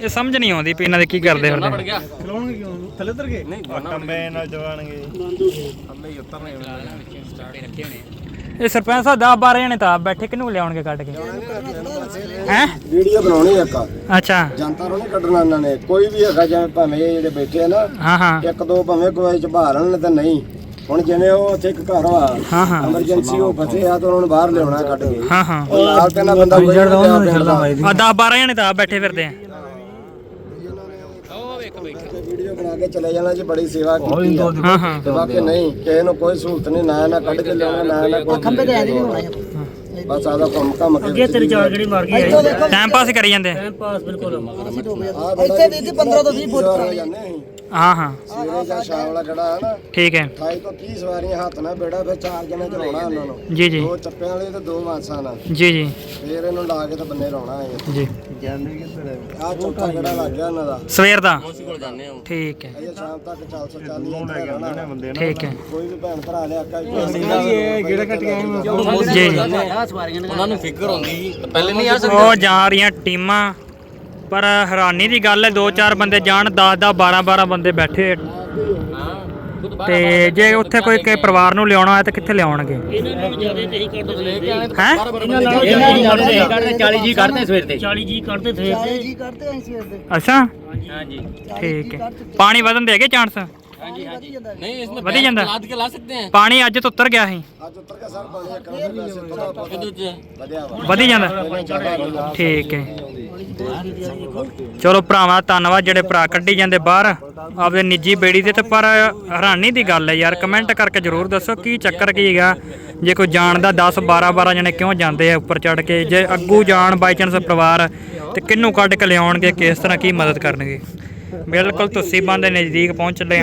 ਇਹ ਸਮਝ ਨਹੀਂ ਆਉਂਦੀ ਵੀ ਇਹਨਾਂ ਦੇ ਕੀ ਕਰਦੇ ਹੁੰਦੇ ਖਲੋਣਗੇ ਕਿਉਂ? ਥੱਲੇ ਉਤਰ ਗਏ? ਨਹੀਂ ਟੰਬੇ ਨਾਲ ਜਵਾਣਗੇ ਇਹ ਸਰਪੰਚ ਸਾਹਿਬ 10 12 ਜਣੇ ਤਾਂ ਬੈਠੇ ਕਿਹਨੂੰ ਲਿਆਉਣਗੇ ਕੱਢ ਕੇ? ਹੈ? ਵੀਡੀਓ ਬਣਾਉਣੀ ਇੱਕ। ਅੱਛਾ। ਜਨਤਾ ਨੂੰ ਨਹੀਂ ਕੱਢਣਾ ਇਹਨਾਂ ਨੇ। ਕੋਈ ਵੀ ਹੈਗਾ ਜਿਵੇਂ ਭਾਵੇਂ ਇਹ ਜਿਹੜੇ ਬੈਠੇ ਆ ਨਾ ਹਾਂ ਹਾਂ। ਇੱਕ ਦੋ ਭਾਵੇਂ ਕੋਈ ਚ ਬਾਹਰਨ ਤੇ ਨਹੀਂ। ਹੁਣ ਜਿਵੇਂ ਉਹ ਉੱਥੇ ਇੱਕ ਘਰ ਹਾਂ ਹਾਂ। ਐਮਰਜੈਂਸੀ ਉਹ ਫਸੇ ਆ ਤਾਂ ਉਹਨਾਂ ਨੂੰ ਬਾਹਰ ਲਿਆਉਣਾ ਕੱਢ ਕੇ। ਹਾਂ ਹਾਂ। ਉਹ ਨਾਲ ਤੇ ਨਾ ਬੰਦਾ ਕੋਈ ਜਿਹੜਾ ਉਹਨਾਂ ਨੂੰ ਛੱਡਦਾ ਬਾਈ ਆ 10 12 ਜਣੇ ਤਾਂ ਆਪ ਬੈਠੇ ਫਿਰਦੇ ਆ। ਵੀਡੀਓ ਬਣਾ ਕੇ ਚਲੇ ਜਾਣਾ ਜੀ ਬੜੀ ਸੇਵਾ ਕੀਤੀ ਆ। ਹਾਂ ਹਾਂ। ਤੇ ਬਾਕੀ ਨਹੀਂ ਕਿਸੇ ਨੂੰ ਕੋਈ ਸਹੂਲਤ ਨਹੀਂ ਨਾ ਨਾ ਕੱਢ ਕੇ ਲਿਆਉਣਾ ਨਾ ਨਾ ਕੋਈ ਖੰਬੇ ਤੇ ਬਸ ਆਦਾ ਕੰਮ ਕੰਮ ਕੇ ਅੱਗੇ ਤੇਰੀ ਜਾਨ ਜਿਹੜੀ ਮਰ ਗਈ ਟਾਈਮ ਪਾਸ ਕਰੀ ਜਾਂਦੇ ਆ। ਪਾਸ ਬਿਲਕੁਲ ਇੱਥੇ ਦੀਦੀ 15 ਤੋਂ 20 ਫੁੱਟ ਜਾਂਦੇ ਹਾਂ ਹਾਂ। ਸਵੇਰੇ ਜਾਂ ਸ਼ਾਮ ਵਾਲਾ ਖੜਾ ਹੈ ਨਾ। ਠੀਕ ਹੈ। 28 ਤੋਂ 30 ਸਵਾਰੀਆਂ ਹੱਥ ਨਾਲ ਬੇੜਾ ਫਿਰ ਚਾਰ ਜਣੇ ਚਲਾਉਣਾ ਉਹਨਾਂ ਨੂੰ। ਜੀ ਜੀ। ਦੋ ਚੱਪਿਆਂ ਵਾਲੇ ਤੇ ਦੋ ਵਾਂਸਾਂ ਨਾਲ। ਜੀ ਜੀ। ਫੇਰ ਇਹਨੂੰ ਲਾ ਕੇ ਤੇ ਬੰਨੇ ਲਾਉਣਾ ਹੈ ਜੀ। ਆ? ਚੌਥਾ ਗੜਾ ਲੱਗ ਗਿਆ ਉਹਨਾਂ ਦਾ। ਸਵੇਰ ਦਾ? ਠੀਕ ਹੈ। ਅਜੇ ਸ਼ਾਮ ਤੱਕ ਚੱਲ ਸੋ ਚੱਲ ਹੀ ਰਹਿਣਾ। ਬੰਦੇ ਠੀਕ ਹੈ। ਕੋਈ ਵੀ ਭੈਣ ਭਰਾ ਲਿਆ ਕਾ ਇਹ ਗੇੜਾ ਕੱਟ ਕੇ ਆਏ ਜੀ ਜੀ। ਉਹਨਾਂ ਨੂੰ ਫਿਕਰ ਹੁੰਦੀ ਪਹਿਲੇ ਨਹੀਂ ਆ ਉਹ ਜਾ ਰਹੀਆਂ ਟੀਮਾਂ। ਪਰ ਹੈਰਾਨੀ ਦੀ ਗੱਲ ਹੈ ਦੋ ਚਾਰ ਬੰਦੇ ਜਾਣ 10 10 12 12 ਬੰਦੇ ਬੈਠੇ। ਤੇ ਜੇ ਉੱਥੇ ਕੋਈ ਕੇ ਪਰਿਵਾਰ ਨੂੰ ਲਿਆਉਣਾ ਹੈ ਤਾਂ ਕਿੱਥੇ ਲਿਆਉਣਗੇ? ਹੈ? ਇਹਨਾਂ ਨੂੰ ਕਰਦੇ 40 ਜੀ ਕੱਢਦੇ ਸਵੇਰ ਤੇ 40 ਜੀ ਕੱਢਦੇ ਸਵੇਰ ਤੇ 40 ਜੀ ਕੱਢਦੇ ਸਵੇਰ ਤੇ ਅੱਛਾ? ਹਾਂਜੀ। ਠੀਕ ਹੈ। ਪਾਣੀ ਵਧਣ ਦੇ ਹੈਗੇ ਚਾਂਸ? ਹਾਂਜੀ ਹਾਂਜੀ। ਨਹੀਂ ਇਸ ਨੂੰ ਵਧੀ ਜਾਂਦਾ। ਲਾਦ ਕੇ ਲਾ ਸਕਦੇ ਆ ਪਾਣੀ ਅੱਜ ਤੋਂ ਉਤਰ ਗਿਆ ਸੀ। ਵਧੀ ਜਾਂਦਾ। ਠੀਕ ਹੈ। ਚਲੋ ਭਰਾਵਾ, ਧੰਨਵਾਦ ਜਿਹੜੇ ਭਰਾ ਕੱਢੀ ਜਾਂਦੇ ਬਾਹਰ। ਆਪਦੇ ਨਿੱਜੀ ਬੇੜੀ ਦੇ ਤੇ, ਪਰ ਹੈਰਾਨੀ ਦੀ ਗੱਲ ਹੈ ਯਾਰ ਕਮੈਂਟ ਕਰਕੇ ਜਰੂਰ ਦੱਸੋ ਕੀ ਚੱਕਰ ਕੀ ਹੈਗਾ। ਜੇ ਕੋਈ ਜਾਣਦਾ 10 12 12 ਜਣੇ ਕਿਉਂ ਜਾਂਦੇ ਆ ਉੱਪਰ ਚੜ ਕੇ? ਜੇ ਅੱਗੂ ਜਾਣ ਬਾਈ ਚਾਂਸ ਪਰਿਵਾਰ, ਤੇ ਕਿੰਨੂੰ ਕੱਢ ਕੇ ਲਿਆਉਣਗੇ, ਕਿਸ ਤਰ੍ਹਾਂ ਕੀ ਮਦਦ ਕਰਨਗੇ? ਬਿਲਕੁਲ ਤੁਸੀਂ ਬੰਦੇ ਨਜ਼ਦੀਕ ਪਹੁੰਚ ਚੱਲੇ